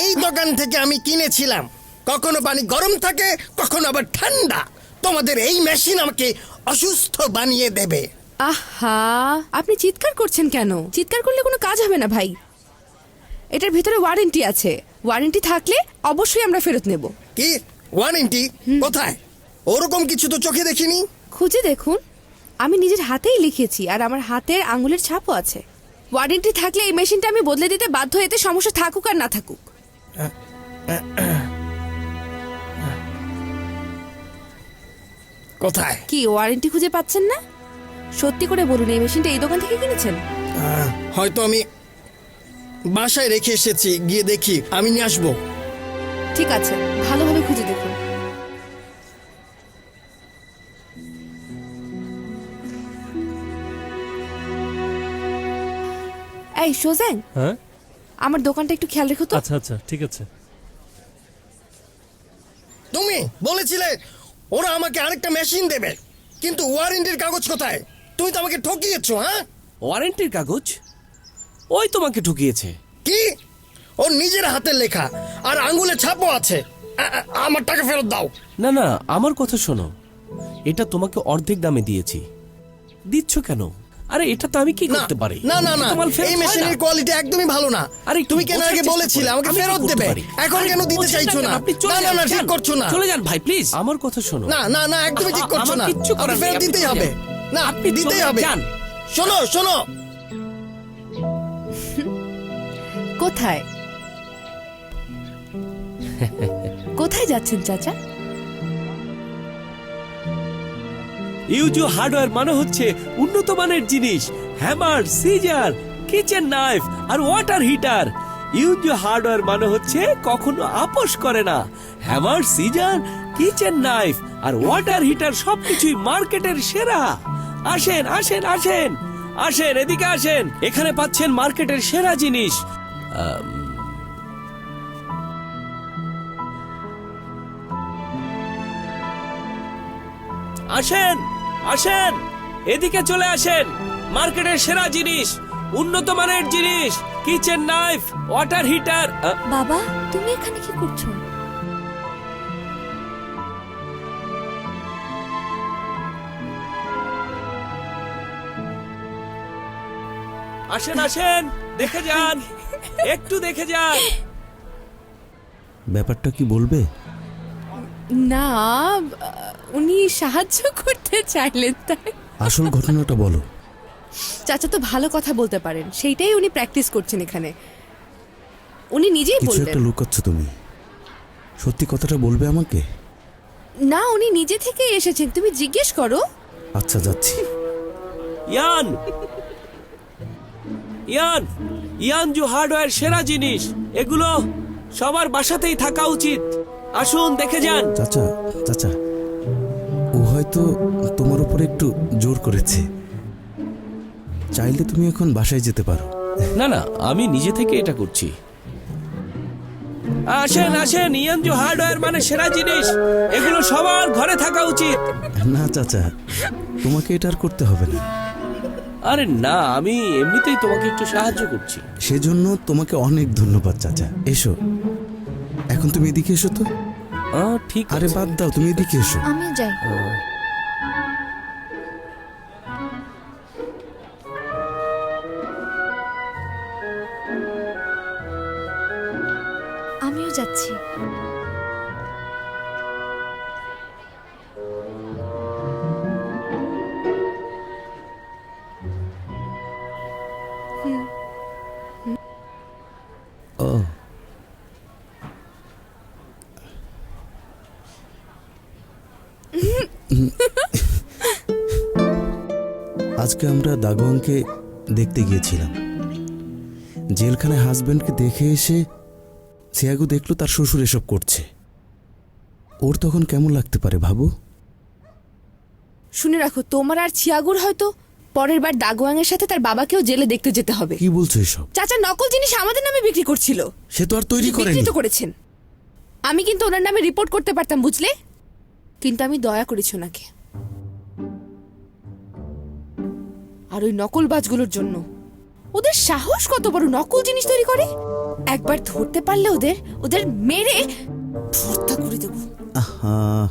এই দোকান থেকে আমি কিনেছিলাম। কখনো পানি গরম থাকে কখনো আবার ঠান্ডা। তোমাদের এই মেশিন আমাকে অসুস্থ বানিয়ে দেবে। আহা আপনি চিৎকার করছেন কেন? চিৎকার করলে কোনো কাজ হবে না ভাই। এটার ভিতরে ওয়ারেন্টি আছে। ওয়ারেন্টি থাকলে অবশ্যই আমরা ফেরত নেব। কি? ওয়ারেন্টি? কোথায়? ওরকম কিছু তো চোখে দেখিনি। খুঁজে দেখুন। আমি নিজের হাতেই লিখেছি আর আমার হাতের আঙুলের ছাপও আছে। ওয়ারেন্টি থাকলে এই মেশিনটা আমি বদলে দিতে বাধ্য এতে সমস্যা থাকুক আর না থাকুক। কোথায়? কি ওয়ারেন্টি খুঁজে পাচ্ছেন না? সত্যি করে বলুন এই মেশিনটা এই দোকান থেকে কিনেছেন? হয়তো আমি বাসায় রেখে এসেছি গিয়ে দেখি আমি নিয়ে আসব। ঠিক আছে ভালোভাবে খুঁজে দেখুন। এই সোজেন। হ্যাঁ? আমার দোকানটা একটু খেয়াল রেখো তো। আচ্ছা আচ্ছা ঠিক আছে। তুমি বলেছিলে ওরা আমাকে আরেকটা মেশিন দেবে কিন্তু ওয়ারেন্টির কাগজ কোথায়? তুমি তো আমাকে ঠকিয়েছো হ্যাঁ? ওয়ারেন্টির কাগজ? ওই তোমাকে ঠকিয়েছে। কি? ওর নিজের হাতের লেখা আর আঙ্গুলে ছাপও আছে। আমার টাকা ফেরত দাও। না না আমার কথা শোনো। এটা তোমাকে অর্ধেক দামে দিয়েছি। দিচ্ছ কেন? আরে এটা তো আমি কি করতে পারি? না না না এই মেশিনের কোয়ালিটি একদমই ভালো না। আরে তুমি কেন আগে বলেছিলে আমাকে ফেরত দেবে? এখন কেন দিতে চাইছো না আপনি চলে না না না ঠিক করছ না। চলে যান ভাই প্লিজ আমার কথা শোনো। না না না একদমই ঠিক করছ না। কিচ্ছু করার ফেরত দিতেই হবে। না আপনি দিতেই হবে। যান। শোনো শোনো। কোথায়? কোথায় যাচ্ছেন চাচা? ইউজু হার্ডওয়্যার মানে হচ্ছে উন্নত মানের জিনিস, হ্যামার, সিজার, কিচেন নাইফ আর ওয়াটার হিটার। ইউজু হার্ডওয়্যার মানে হচ্ছে কখনো আপোষ করে না। হ্যামার, সিজার, কিচেন নাইফ আর ওয়াটার হিটার সবকিছুই মার্কেটের সেরা। আসেন আসেন আসেন আসেন, এদিকে আসেন। এখানে পাচ্ছেন মার্কেটের সেরা জিনিস। আসেন আসেন এদিকে চলে আসেন। মার্কেটের সেরা জিনিস উন্নত মানের জিনিস কিচেন নাইফ ওয়াটার হিটার। বাবা তুমি এখানে কি করছ? আসেন আসেন দেখে যান একটু দেখে যান। ব্যাপারটা কি বলবে? না উনি সাহায্য করতে চাইলেন তাই। আসল ঘটনাটা বলো। চাচা তো ভালো কথা বলতে পারেন সেইটাই উনি প্র্যাকটিস করছেন এখানে। উনি নিজেই কিছু বলবেন একটা লুকাচ্ছ তুমি। সত্যি কথাটা বলবে আমাকে? না উনি নিজে থেকেই এসেছেন তুমি জিজ্ঞেস করো। আচ্ছা যাচ্ছি। ইয়ান! ইয়ান! ইয়ান জু হার্ডওয়্যার সেরা জিনিস। এগুলো সবার বাসাতেই থাকা উচিত। আসুন দেখে যান। চাচা চাচা ও হয়তো তোমার উপর একটু জোর করেছে। চাইলে তুমি এখন বাসায় যেতে পারো। না না আমি নিজে থেকে এটা করছি। আসেন আসেন ইয়ানজু হার্ডওয়্যার মানে সেরা জিনিস। এগুলো সবার ঘরে থাকা উচিত। না চাচা তোমাকে এটা আর করতে হবে না। আরে না আমি এমনিতেই তোমাকে একটু সাহায্য করছি। সেজন্য তোমাকে অনেক ধন্যবাদ চাচা। এসো। এখন তুমি এদিকে এসো তো। ঠিক আরে বাদ দাও তুমি এদিকে এসো। আমি যাই। আজকে আমরা দাগোয়াংকে দেখতে গিয়েছিলাম। জেলখানায় হাজব্যান্ডকে দেখে এসে সিয়াগু দেখল তার শ্বশুর এসব করছে। ওর তখন কেমন লাগতে পারে ভাবো? শুনে রাখো তোমার আর ছিয়াগুর হয়তো পরের বার দাগোয়াং এর সাথে তার বাবাকেও জেলে দেখতে যেতে হবে। কি বলছো এসব? চাচা নকল জিনিস আমাদের নামে বিক্রি করছিল। সে তো আর তৈরি করেনি বিক্রি তো করেছেন। আমি কিন্তু ওনার নামে রিপোর্ট করতে পারতাম বুঝলে? কিন্তু আমি দয়া করেছি ওনাকে। আর ওই নকলবাজগুলোর জন্য। ওদের সাহস কত বড় নকল জিনিস তৈরি করে? একবার ধরতে পারলে ওদের ওদের মেরে ভর্তা করে দেবো। আহা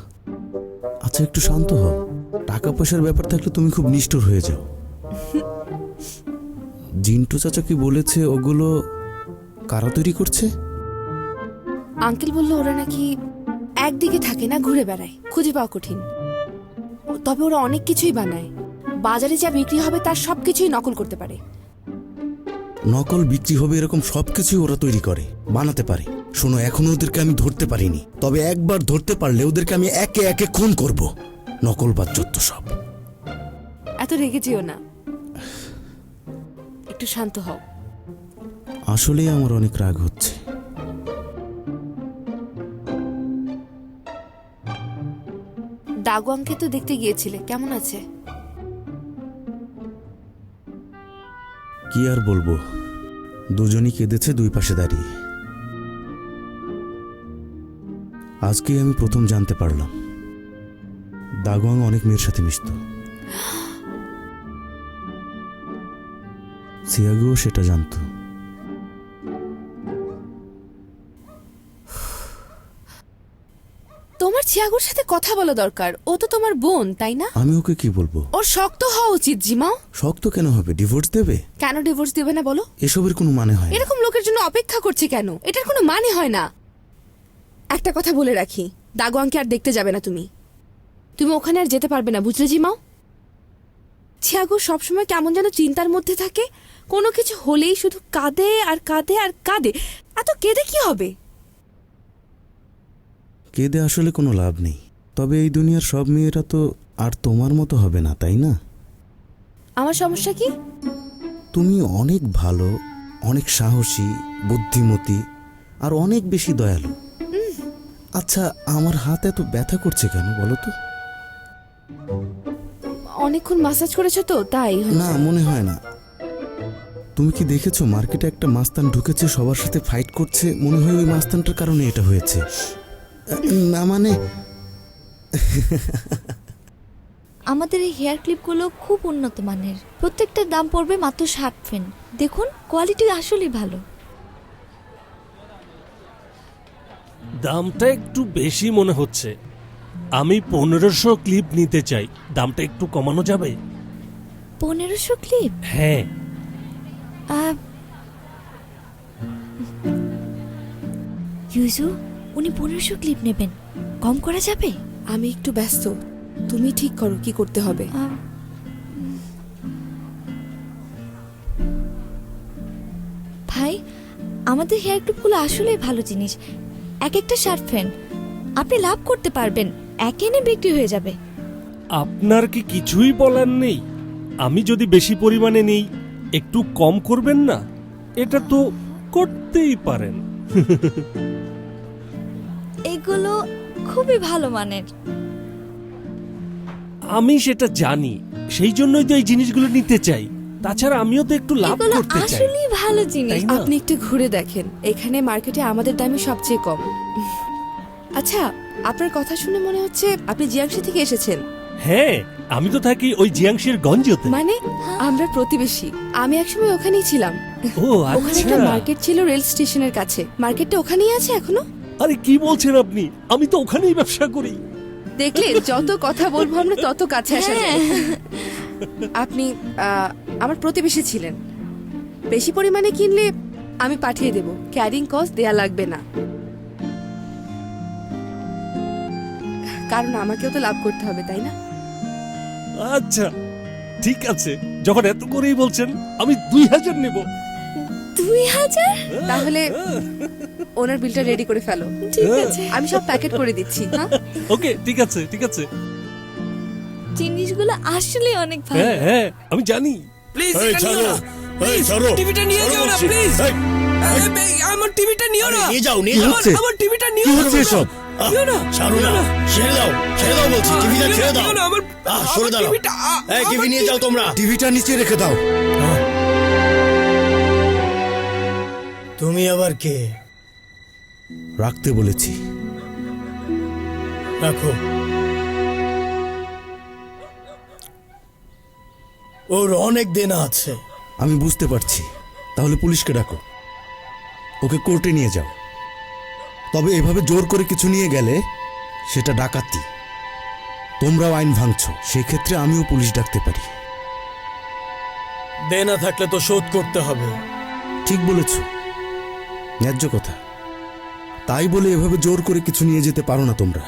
আচ্ছা একটু শান্ত হও। টাকা পয়সার ব্যাপার থাকলে তুমি খুব নিষ্ঠুর হয়ে যাও। জিন্টু চাচা কি বলেছে ওগুলো কারা তৈরি করছে? আঙ্কেল বলল ওরা নাকি একদিকে থাকে না ঘুরে বেড়ায়। খুঁজে পাওয়া কঠিন। তবে ওরা অনেক কিছুই বানায়। বাজারে যা বিক্রি হবে তার সব কিছুই নকল করতে পারে। নকল বিক্রি হবে এরকম সব কিছুই ওরা তৈরি করে বানাতে পারে। শোনো এখনও ওদেরকে আমি ধরতে পারিনি। তবে একবার ধরতে পারলে ওদেরকে আমি একে একে খুন করব। নকল বা যত সব। এত রেগে যেও না। একটু শান্ত হও। আসলেই আমার অনেক রাগ হচ্ছে। দাগুয়াংকে তো দেখতে গিয়েছিলে কেমন আছে? কি আর বলব? দুজনই কেঁদেছে দুই পাশে দাঁড়িয়ে। আজকে আমি প্রথম জানতে পারলাম। দাগোয়াং অনেক মেয়ের সাথে মিশত। সিয়াগুও সেটা জানতো। তোমার ছিয়াগুর সাথে কথা বলা দরকার। ও তো তোমার বোন তাই না? আমি ওকে কি বলব? ওর শক্ত হওয়া উচিত জিমাও শক্ত কেন হবে? ডিভোর্স দেবে? কেন ডিভোর্স দেবে না বলো? এসবের কোনো মানে হয় না। এরকম লোকের জন্য অপেক্ষা করছে কেন? এটার কোনো মানে হয় না। একটা কথা বলে রাখি দাগোয়াংকে আর দেখতে যাবে না তুমি। তুমি ওখানে আর যেতে পারবে না বুঝলে জিমাও ছিয়াগু সবসময় কেমন যেন চিন্তার মধ্যে থাকে। কোনো কিছু হলেই শুধু কাঁদে আর কাঁদে আর কাঁদে। এত কেঁদে কি হবে? কেঁদে আসলে কোনো লাভ নেই। তবে এই দুনিয়ার সব মেয়েরা তো আর তোমার মতো হবে না তাই না? আমার সমস্যা কি? তুমি অনেক ভালো অনেক সাহসী বুদ্ধিমতী আর অনেক বেশি দয়ালু। আচ্ছা আমার হাত এত ব্যথা করছে কেন বলো তো? অনেকক্ষণ মাসাজ করেছ তো তাই না মনে হয় না। তুমি কি দেখেছ মার্কেটে একটা মাস্তান ঢুকেছে সবার সাথে ফাইট করছে? মনে হয় ওই মাস্তানটার কারণে এটা হয়েছে। না মানে? আমাদের এই হেয়ার ক্লিপগুলো খুব উন্নত মানের। প্রত্যেকটার দাম পড়বে মাত্র ষাট ফেন দেখুন কোয়ালিটি আসলেই ভালো। দামটা একটু বেশি মনে হচ্ছে। আমি পনেরোশো ক্লিপ নিতে চাই। দামটা একটু কমানো যাবে? পনেরোশো ক্লিপ? হ্যাঁ। ইউজু উনি পনেরোশো ক্লিপ নেবেন। কম করা যাবে? আমি একটু ব্যস্ত। তুমি ঠিক করো কি করতে হবে? আহ, ভাই আমাদের হেয়ার ক্লিপগুলো আসলেই ভালো জিনিস। এক একটা শার্ট ফ্যান। আপনি লাভ করতে পারবেন। এক এনে বিক্রি হয়ে যাবে। আপনার কি কিছুই বলার নেই? আমি যদি বেশি পরিমাণে নেই একটু কম করবেন না? এটা তো করতেই পারেন। এগুলো খুবই ভালো মানের। আমি সেটা জানি সেই জন্যই তো এই জিনিসগুলো নিতে চাই। তাছাড়া আমিও তো একটু লাভ এগুলো করতে চাই। আসলেই ভালো জিনিস। তাই না? আপনি একটু ঘুরে দেখেন এখানে মার্কেটে আমাদের দামই সবচেয়ে কম। আচ্ছা আপনার কথা শুনে মনে হচ্ছে আপনি জিয়াংশি থেকে এসেছেন। হ্যাঁ আমি তো থাকি ওই জিয়াংশির গঞ্জতে। মানে আমরা প্রতিবেশী আমি একসময় ওখানেই ছিলাম। ও ওখানে আচ্ছা। একটা মার্কেট ছিল রেল স্টেশনের কাছে। মার্কেটটা ওখানেই আছে এখনও? আরে কি বলছেন আপনি? আমি তো ওখানেই ব্যবসা করি। দেখলে যত কথা বলব আমরা তত কাছে আসা যায়। আপনি আহ, আমার প্রতিবেশী ছিলেন। বেশি পরিমাণে কিনলে আমি পাঠিয়ে দেব। ক্যারিং কস্ট দেয়া লাগবে না। কারণ আমাকেও তো লাভ করতে হবে তাই না? আচ্ছা ঠিক আছে। যখন এত করেই বলছেন আমি দুই হাজার নেব। দুই হাজার? তাহলে ওনার বিলটা রেডি করে ফেলো। ঠিক আছে। আমি সব প্যাকেট করে দিচ্ছি হ্যাঁ? ওকে ঠিক আছে ঠিক আছে। জিনিসগুলো আসলে অনেক ভালো। হ্যাঁ হ্যাঁ আমি জানি। প্লিজ এটা নিও না। প্লিজ টিভিটা নিয়ে যাও না প্লিজ আমার টিভিটা নিও না। নিয়ে যাও নিয়ে যাও। আমার টিভিটা নিও কি হচ্ছে এসব? নিও না ছাড়ো না। ছেড়ে দাও ছেড়ে দাও বলছি। টিভিটা ছেড়ে দাও। না, আমার সরে টিভিটা, এই টিভি নিয়ে যাও তোমরা। টিভিটা নিচে রেখে দাও। তুমি আবার কে? রাখতে বলেছি। রাখো। ওর অনেক দেনা আছে। আমি বুঝতে পারছি। তাহলে পুলিশকে ডাকো। ওকে কোর্টে নিয়ে যাও। তবে এভাবে জোর করে কিছু নিয়ে গেলে সেটা ডাকাতি। তোমরাও আইন ভাঙছো সেক্ষেত্রে আমিও পুলিশ ডাকতে পারি। দেনা থাকলে তো শোধ করতে হবে। ঠিক বলেছ। ন্যায্য কথা। তাই বলে এভাবে জোর করে কিছু নিয়ে যেতে পারো না তোমরা।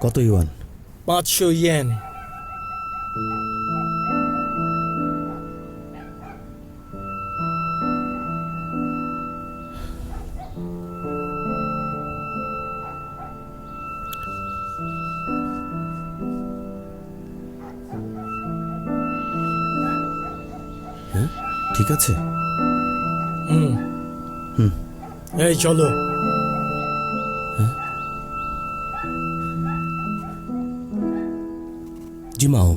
কত ইউয়ান? পাঁচশো ইয়েন। ঠিক আছে এই চলো। জিমাও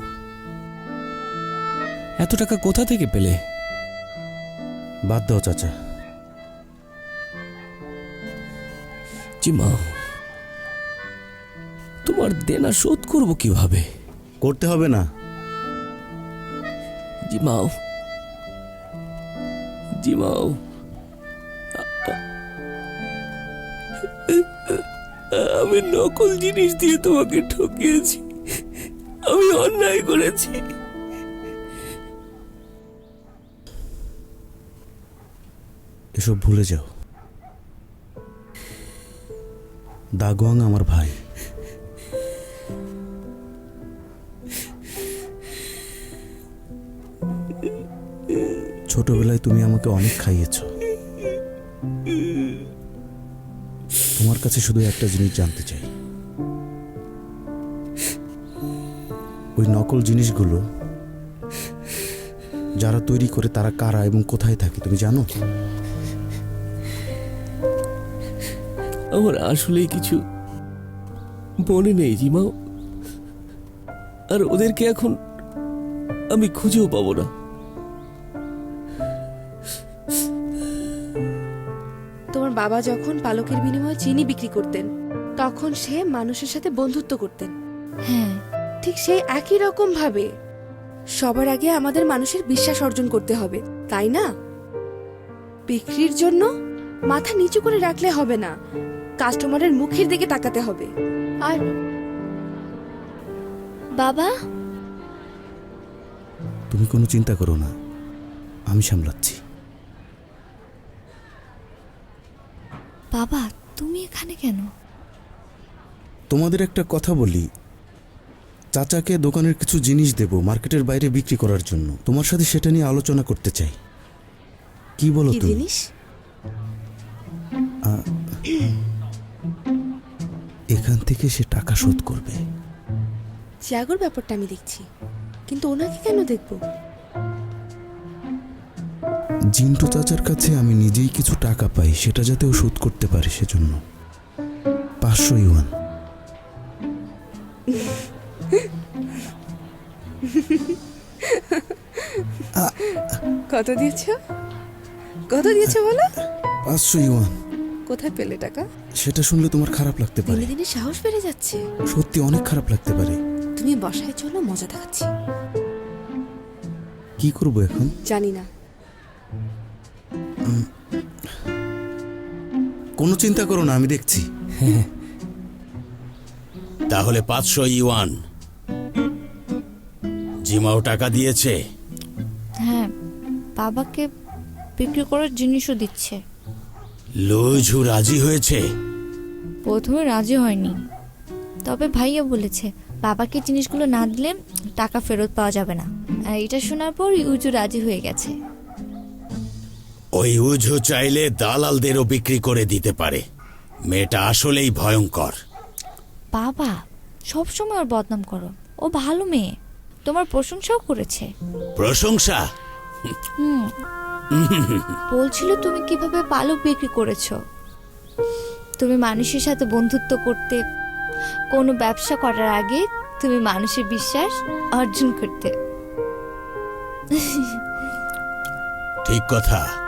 এত টাকা কোথা থেকে পেলে? বাদ দাও চাচা। জিমাও তোমার দেনা শোধ করব কীভাবে? করতে হবে না। জিমাও জিমাও আমি নকল জিনিস দিয়ে তোমাকে ঠকিয়েছি। আমি অন্যায় করেছি। এসব ভুলে যাও। দাগোয়াং আমার ভাই। ছোটবেলায় তুমি আমাকে অনেক খাইয়েছ। তোমার কাছে শুধু একটা জিনিস জানতে চাই। ওই নকল জিনিসগুলো যারা তৈরি করে তারা কারা এবং কোথায় থাকে, তুমি জানো? আমার আসলেই কিছু মনে নেই জিমাও আর ওদেরকে এখন আমি খুঁজেও পাবো না। বাবা যখন পালকের বিনিময়ে চিনি বিক্রি করতেন তখন সে মানুষের সাথে বন্ধুত্ব করতেন। হ্যাঁ। ঠিক সেই একই রকম ভাবে সবার আগে আমাদের মানুষের বিশ্বাস অর্জন করতে হবে তাই না? বিক্রির জন্য মাথা নিচু করে রাখলে হবে না কাস্টমারের মুখের দিকে তাকাতে হবে। আর বাবা? তুমি কোনো চিন্তা করো না আমি সামলাচ্ছি। বাবা তুমি এখানে কেন? তোমাদের একটা কথা বলি। চাচাকে দোকানের কিছু জিনিস দেব মার্কেটের বাইরে বিক্রি করার জন্য। তোমার সাথে সেটা নিয়ে আলোচনা করতে চাই। কি বলো কি তুমি? জিনিস? এখান থেকে সে টাকা শোধ করবে। জাগর ব্যাপারটা আমি দেখছি। কিন্তু ওনাকে কেন দেখব? জিন্টু চাচার কাছে আমি নিজেই কিছু টাকা পাই সেটা যাতে ও শোধ করতে পারে সেজন্য। পাঁচশো ইউয়ান। কত দিয়েছ? কত দিয়েছ বলো? পাঁচশো ইউয়ান। কোথায় পেলে টাকা? সেটা শুনলে তোমার খারাপ লাগতে পারে। দিনে সাহস বেড়ে যাচ্ছে। সত্যি অনেক খারাপ লাগতে পারে। তুমি বাসায় চলো মজা দেখাচ্ছি। কি করব এখন? জানি না। কোনো চিন্তা করো না আমি দেখছি। তাহলে পাঁচশো ইউয়ান। জিমাও টাকা দিয়েছে। হ্যাঁ বাবাকে বিক্রি করার জিনিসও দিচ্ছে। লুঝু রাজি হয়েছে? প্রথমে রাজি হয়নি। তবে ভাইয়া বলেছে বাবাকে জিনিসগুলো না দিলে টাকা ফেরত পাওয়া যাবে না। এটা শোনার পর ইউজু রাজি হয়ে গেছে। ওই উঝু চাইলে দালালদেরও বিক্রি করে দিতে পারে। মেয়েটা আসলেই ভয়ঙ্কর। বাবা সবসময় ওর বদনাম করো। ও ভালো মেয়ে। তোমার প্রশংসাও করেছে। প্রশংসা? বলছিল তুমি কীভাবে পালক বিক্রি করেছ। তুমি মানুষের সাথে বন্ধুত্ব করতে কোনো ব্যবসা করার আগে তুমি মানুষের বিশ্বাস অর্জন করতে। ঠিক কথা।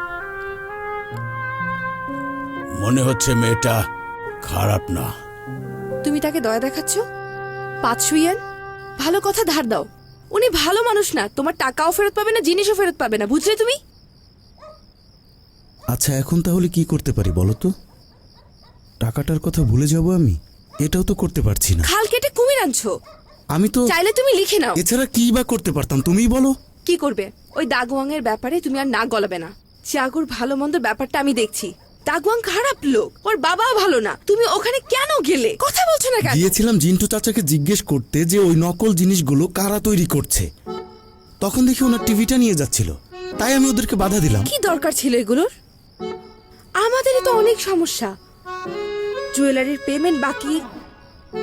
মনে হচ্ছে মেয়েটা খারাপ না। তুমি তাকে দয়া দেখাচ্ছ? পাঁচশো ইয়ান ভালো কথা ধার দাও। উনি ভালো মানুষ না তোমার টাকাও ফেরত পাবে না জিনিসও ফেরত পাবে না বুঝলে তুমি? আচ্ছা এখন তাহলে কি করতে পারি বলো তো? টাকাটার কথা ভুলে যাব আমি? এটাও তো করতে পারছি না। খাল কেটে কুমির আনছো? আমি তো চাইলে তুমি লিখে নাও। এছাড়া কি বা করতে পারতাম তুমিই বলো। কি করবে? ওই দাগওয়াং এর ব্যাপারে তুমি আর না গলাবে না। চিয়াগুর ভালো মন্দ ব্যাপারটা আমি দেখছি। দাগওয়াং খারাপ লোক। ওর বাবাও ভালো না। তুমি ওখানে কেন গেলে? কথা বলছো না কেন? গিয়েছিলাম জিন্টু চাচাকে জিজ্ঞেস করতে যে ওই নকল জিনিসগুলো কারা তৈরি করছে। তখন দেখি ওনার টিভিটা নিয়ে যাচ্ছিল। তাই আমি ওদেরকে বাধা দিলাম। কি দরকার ছিল এগুলোর? আমাদেরই তো অনেক সমস্যা। জুয়েলারির পেমেন্ট বাকি।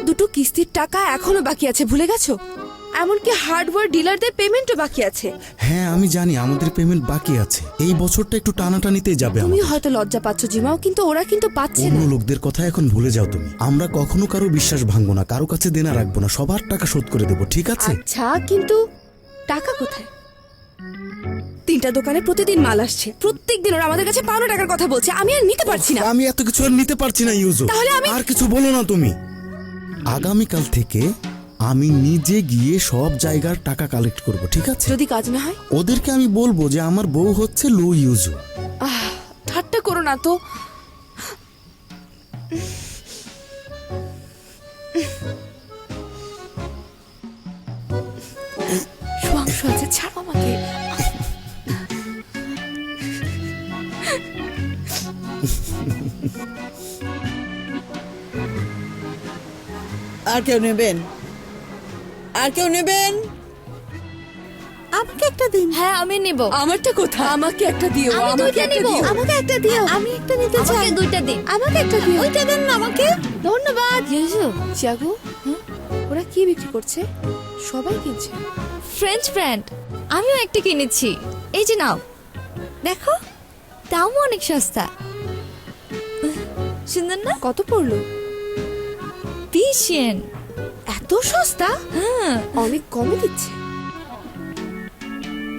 দুটো কিস্তির টাকা এখনও বাকি আছে ভুলে গেছো? এমনকি হার্ডওয়্যার ডিলারদের পেমেন্টও বাকি আছে। হ্যাঁ আমি জানি আমাদের পেমেন্ট বাকি আছে। এই বছরটা একটু টানাটানিতেই যাবে তুমি আমাদের। হয়তো লজ্জা পাচ্ছ জিমাও কিন্তু ওরা কিন্তু পাচ্ছে অন্য না লোকদের কথা এখন ভুলে যাও তুমি। আমরা কখনো কারও বিশ্বাস ভাঙবো না কারও কাছে দেনা রাখব না সবার টাকা শোধ করে দেবো ঠিক আছে? আচ্ছা কিন্তু টাকা কোথায়? তিনটা দোকানে প্রতিদিন মাল আসছে। প্রত্যেক দিন ওরা আমাদের কাছে পাওনা টাকার কথা বলছে। আমি আর নিতে পারছি না। আমি এত কিছু আর নিতে পারছি না ইউজু। তাহলে আমি- আর কিছু বলো না তুমি। আগামীকাল থেকে আমি নিজে গিয়ে সব জায়গার টাকা কালেক্ট করব ঠিক আছে? যদি কাজ না হয়? ওদেরকে আমি বলব যে আমার বউ হচ্ছে লো ইউজু আহ ঠাট্টা করো না তো। সুয়াংশু আছে ছাড়ো আমাকে। আর কেউ নেবেন? আর কেউ নেবেন? আমাকে একটা দিন। হ্যাঁ আমি নেব। আমারটা কোথায়? আমাকে একটা দিও আমি আমাকে দুইটা একটা নিব। দিও। আমাকে একটা দিও। আমি একটা নিতে চাই। আমাকে দুইটা দিন। আমাকে একটা দিও। ওইটা দেন না আমাকে। ধন্যবাদ। ইয়েসু চিয়াগো ওরা কি বিক্রি করছে? সবাই কিনছে। ফ্রেঞ্চ ফ্রেন্ড আমিও একটা কিনেছি। এই যে নাও। দেখো দামও অনেক সস্তা। সুন্দর না? কত পড়ল? বিশ ইয়েন এত সস্তা? হ্যাঁ অনেক কমে দিচ্ছে।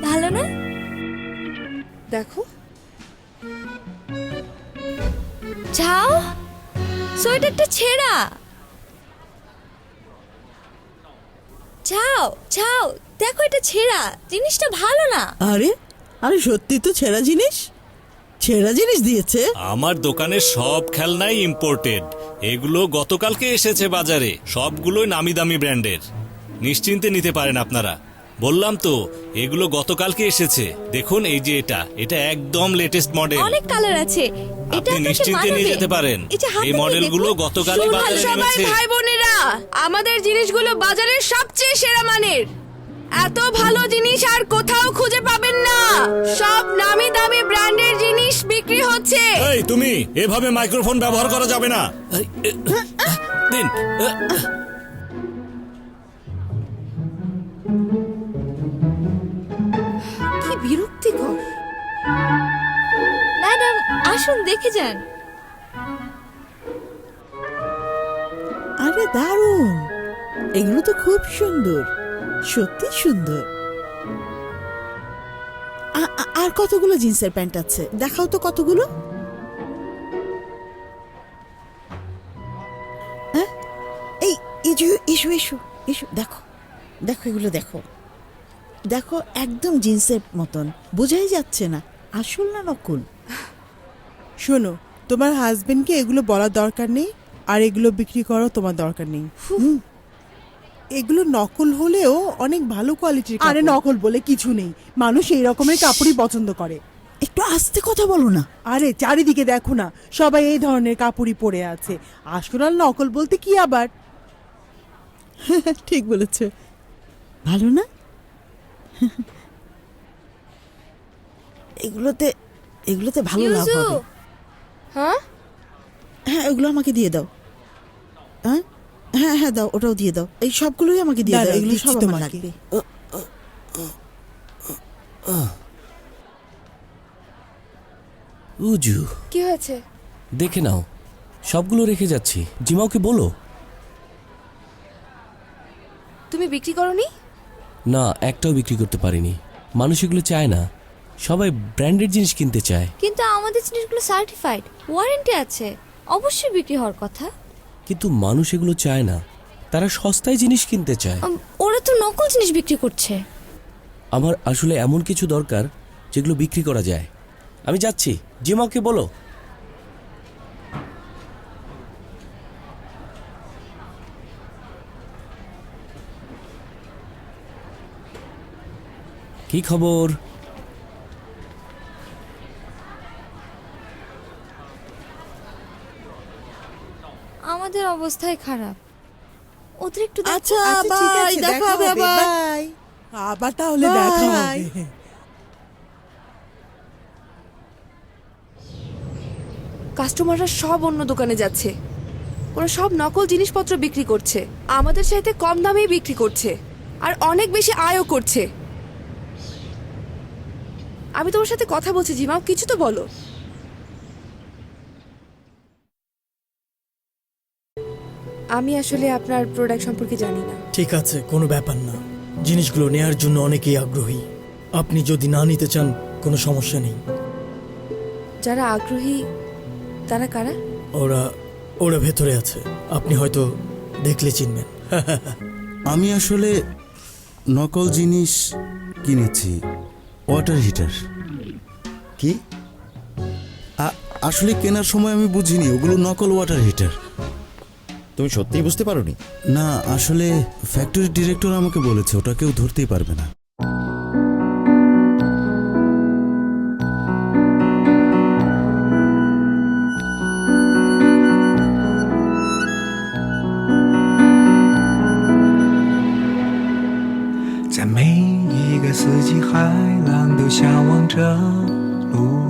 ভালো না? দেখো। যাও, সোয়েটারটা ছেঁড়া। যাও যাও, দেখো এটা ছেঁড়া, জিনিসটা ভালো না। আরে আরে সত্যি তো ছেঁড়া জিনিস? ছেঁড়া জিনিস দিয়েছে। আমার দোকানের সব খেলনাই ইম্পোর্টেড এগুলো গতকালকে এসেছে বাজারে। সবগুলোই নামি দামি ব্র্যান্ডের। নিশ্চিন্তে নিতে পারেন আপনারা। বললাম তো এগুলো গতকালকে এসেছে। দেখুন এই যে এটা। এটা একদম লেটেস্ট মডেল অনেক কালার আছে। এটা আপনি নিশ্চিন্তে নিয়ে যেতে পারেন। এই মডেলগুলো গতকালই বাজারে সবাই নেমেছে ভাই বোনেরা আমাদের জিনিসগুলো বাজারের সবচেয়ে সেরা মানের। এত ভালো জিনিস আর কোথাও খুঁজে পাবেন না। সব নামি দামি ব্র্যান্ডের জিনিস বিক্রি হচ্ছে। এই তুমি এভাবে মাইক্রোফোন ব্যবহার করা যাবে না। দিন কি বিরক্তিকর। ম্যাডাম আসুন দেখে যান। আরে দারুণ। এগুলো তো খুব সুন্দর। সত্যি সুন্দর। আর কতগুলো জিন্সের প্যান্ট আছে? দেখাও তো কতগুলো। হ্যাঁ? এই এসো এসো এসো এসো দেখো দেখো এগুলো দেখো। দেখো একদম জিন্সের মতন। বোঝাই যাচ্ছে না আসল না নকল? শোনো তোমার হাজবেন্ডকে এগুলো বলার দরকার নেই আর এগুলো বিক্রি করাও তোমার দরকার নেই। এগুলো নকল হলেও অনেক ভালো কোয়ালিটির আরে নকল বলে কিছু নেই। মানুষ এই রকমের কাপড়ই পছন্দ করে। একটু আস্তে কথা বলো না। আরে চারিদিকে দেখো না সবাই এই ধরনের কাপড়ই পরে আছে। আসল আর নকল বলতে কি আবার? ঠিক বলেছে। ভালো না? এগুলোতে এগুলোতে ভালো লাভ হবে। হ্যাঁ? হ্যাঁ ওগুলো আমাকে দিয়ে দাও। হ্যাঁ? হ্যাঁ হ্যাঁ দাও ওটাও দিয়ে দাও। এই সবগুলোই আমাকে দিয়ে দাও এগুলো সব আমার লাগবে। উজু কি হয়েছে? দেখে নাও সবগুলো রেখে যাচ্ছি। জিমাওকে বলো। তুমি বিক্রি করনি? না একটাও বিক্রি করতে পারিনি। মানুষ এগুলো চায় না। সবাই ব্র্যান্ডেড জিনিস কিনতে চায়। কিন্তু আমাদের জিনিসগুলো সার্টিফাইড ওয়ারেন্টি আছে। অবশ্যই বিক্রি হওয়ার কথা। কিন্তু মানুষ এগুলো চায় না। তারা সস্তায় জিনিস কিনতে চায়। ওরা তো নকল জিনিস বিক্রি করছে। আমার আসলে এমন কিছু দরকার যেগুলো বিক্রি করা যায়। আমি যাচ্ছি। জিমাওকে বলো। কি খবর? অবস্থাই খারাপ। ওদের একটু দেখো। আচ্ছা আচ্ছা, ঠিক বাই আছে, দেখা হবে আবার। বাই আবার তাহলে Bye. দেখা হবে। কাস্টমাররা সব অন্য দোকানে যাচ্ছে। ওরা সব নকল জিনিসপত্র বিক্রি করছে। আমাদের সাথে কম দামেই বিক্রি করছে। আর অনেক বেশি আয়ও করছে। আমি তোমার সাথে কথা বলছি জিমাও কিছু তো বলো। আমি আসলে আপনার প্রোডাক্ট সম্পর্কে জানি না। ঠিক আছে কোনো ব্যাপার না। জিনিসগুলো নেয়ার জন্য অনেকেই আগ্রহী। আপনি যদি না নিতে চান কোনো সমস্যা নেই। যারা আগ্রহী তারা কারা? ওরা ওরা ভেতরে আছে। আপনি হয়তো দেখলে চিনবেন। আমি আসলে নকল জিনিস কিনেছি ওয়াটার হিটার কি? আসলে কেনার সময় আমি বুঝিনি ওগুলো নকল ওয়াটার হিটার তুমি সত্যিই বুঝতে পারোনি না আসলে ফ্যাক্টরি ডিরেক্টর আমাকে বলেছে ওটা কেউ ধরতেই পারবে না在每一个四季，海浪都向往着陆